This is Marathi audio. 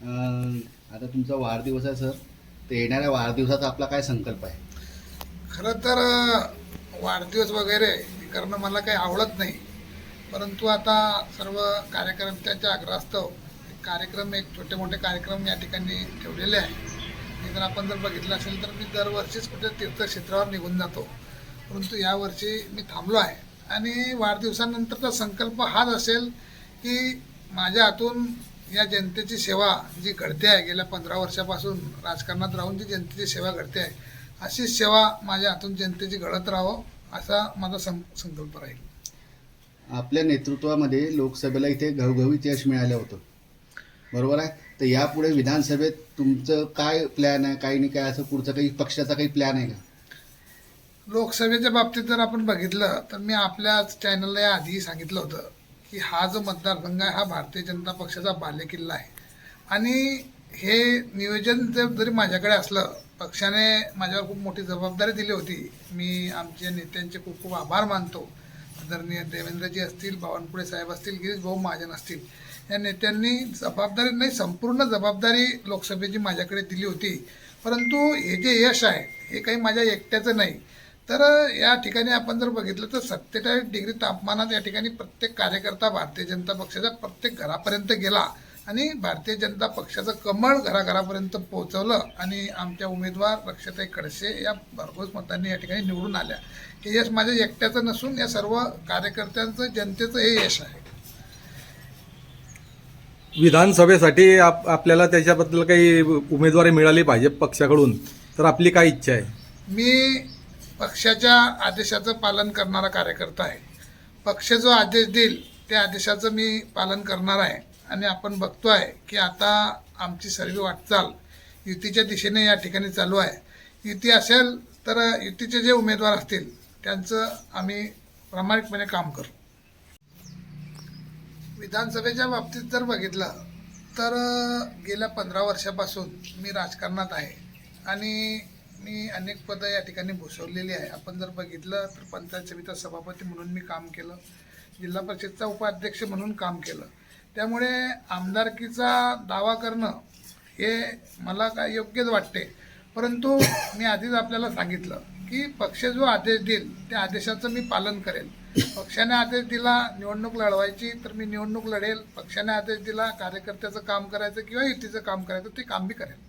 आता तुमचा वाढदिवस आहे सर. तर येणाऱ्या वाढदिवसाचा आपला काय संकल्प आहे? खरं तर वाढदिवस वगैरे करणं मला काही आवडत नाही. परंतु आता सर्व कार्यकर्त्यांच्या आग्रहास्तव अग्रस्तव कार्यक्रम एक छोटे मोठे कार्यक्रम या ठिकाणी ठेवलेले आहे. जर आपण जर बघितलं असेल तर मी दरवर्षीच कुठे तीर्थक्षेत्रावर निघून जातो. परंतु यावर्षी मी थांबलो आहे. आणि वाढदिवसानंतरचा संकल्प हाच असेल की माझ्या हातून या जनतेची सेवा जी घडते आहे गेल्या पंधरा वर्षापासून राजकारणात राहून जी जनतेची सेवा घडते आहे अशीच सेवा माझ्या हातून जनतेची घडत राहावं असा माझा सं संकल्प राहील. आपल्या नेतृत्वामध्ये लोकसभेला इथे घवघवीत यश मिळालं होतं. बरोबर आहे? तर यापुढे विधानसभेत तुमचं काय प्लॅन आहे? काही नाही काय असं पुढचं काही पक्षाचा काही प्लॅन आहे का? लोकसभेच्या बाबतीत जर आपण बघितलं तर मी आपल्या चॅनलला आधीही सांगितलं होतं की हा जो मतदारसंघ आहे हा भारतीय जनता पक्षाचा बालेकिल्ला आहे. आणि हे नियोजन जर जरी माझ्याकडे असलं पक्षाने माझ्यावर खूप मोठी जबाबदारी दिली होती. मी आमच्या नेत्यांचे खूप खूप आभार मानतो. आदरणीय देवेंद्रजी असतील बावनकुळे साहेब असतील गिरीश भाऊ महाजन असतील. या नेत्यांनी जबाबदारी नाही संपूर्ण जबाबदारी लोकसभेची माझ्याकडे दिली होती. परंतु हे जे यश आहे हे काही माझ्या एकट्याचं नाही. तर या ठिकाणी आपण जर बघितलं तर सत्तेचाळीस डिग्री तापमानात या ठिकाणी प्रत्येक कार्यकर्ता भारतीय जनता पक्षाच्या प्रत्येक घरापर्यंत गेला. आणि भारतीय जनता पक्षाचं कमळ घराघरापर्यंत पोहोचवलं आणि आमच्या उमेदवार रक्षाताई खडसे या भरघोस मतांनी या ठिकाणी निवडून आल्या. हे यश माझ्या एकट्याचं नसून या सर्व कार्यकर्त्यांचं जनतेचं हे यश आहे. विधानसभेसाठी आप आपल्याला त्याच्याबद्दल काही उमेदवारी मिळाली पाहिजे पक्षाकडून तर आपली काय इच्छा आहे? मी पक्षाच्या आदेशाचं पालन करणारा कार्यकर्ता आहे. पक्ष जो आदेश देईल त्या आदेशाचं मी पालन करणार आहे. आणि आपण बघतो आहे की आता आमची सर्व वाटचाल युतीच्या दिशेने या ठिकाणी चालू आहे. युती असेल तर युतीचे जे उमेदवार असतील त्यांचं आम्ही प्रामाणिकपणे काम करू. विधानसभेच्या बाबतीत जर बघितलं तर गेल्या पंधरा वर्षापासून मी राजकारणात आहे. आणि मी अनेक पदं या ठिकाणी भूषवलेली आहे. आपण जर बघितलं तर पंचायत समिती सभापती म्हणून मी काम केलं. जिल्हा परिषदचा उपाध्यक्ष म्हणून काम केलं. त्यामुळे आमदारकीचा दावा करणं हे मला काय योग्यच वाटते. परंतु मी आधीच आपल्याला सांगितलं की पक्ष जो आदेश देईल त्या आदेशाचं मी पालन करेल. पक्षाने आदेश दिला निवडणूक लढवायची तर मी निवडणूक लढेल. पक्षाने आदेश दिला कार्यकर्त्याचं काम करायचं किंवा युतीचं काम करायचं ते काम मी करेल.